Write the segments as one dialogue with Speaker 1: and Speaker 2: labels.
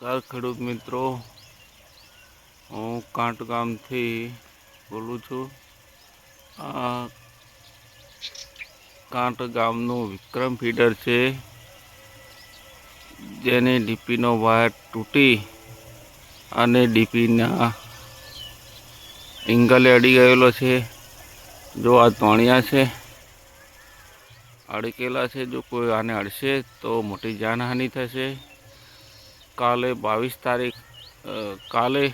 Speaker 1: નમસ્કાર ખેડૂત મિત્રો, હું કાંટગામથી બોલું છું. આ કાંટ ગામનું વિક્રમ ફીડર છે, જેની ડીપીનો વાયર તૂટી અને ડીપીના એંગલે અડી ગયેલો છે. જો આ તોણિયા છે અડકેલા છે, જો કોઈ આને અડશે તો મોટી જાનહાનિ થશે. કાલે બાવીસ તારીખ કાલે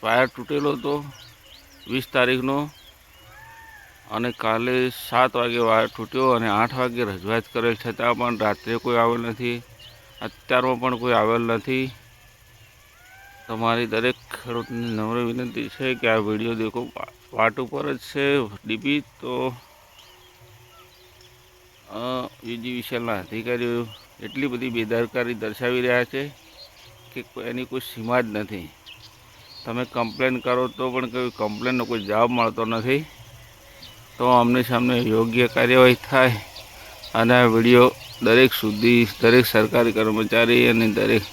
Speaker 1: પાયર તૂટેલો હતો વીસ તારીખનો અને કાલે સાત વાગે વાયર તૂટ્યો અને આઠ વાગે રજૂઆત કરેલ છતાં પણ રાત્રે કોઈ આવેલ નથી અત્યારમાં પણ કોઈ આવેલ નથી. તમારી દરેક ખેડૂતને નમ્ર વિનંતી છે કે આ વીડિયો દેખો. વાટ ઉપર જ છે ડીપી તો અ, બીજી વિશાલના અધિકારીઓ એટલી બધી બેદરકારી દર્શાવી રહ્યા છે કે એની કોઈ સીમા જ નથી. તમે કમ્પ્લેન કરો તો પણ કોઈ કમ્પ્લેનનો કોઈ જવાબ મળતો નથી. તો અમને સામે યોગ્ય કાર્યવાહી થાય અને આ વીડિયો દરેક સુધી દરેક સરકારી કર્મચારી અને દરેક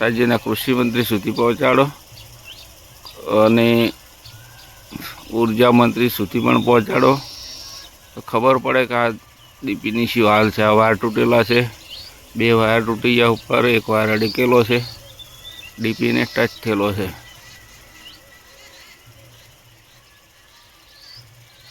Speaker 1: રાજ્યના કૃષિમંત્રી સુધી પહોંચાડો અને ઊર્જા મંત્રી સુધી પણ પહોંચાડો. તો ખબર પડે કે આ ડીપીની શું હાલ છે, આ વાર તૂટેલા છે. બે વાયર તૂટી ગયા ઉપર એક વાયર અડકેલો છે. ડીપીને ટચ થયેલો છે.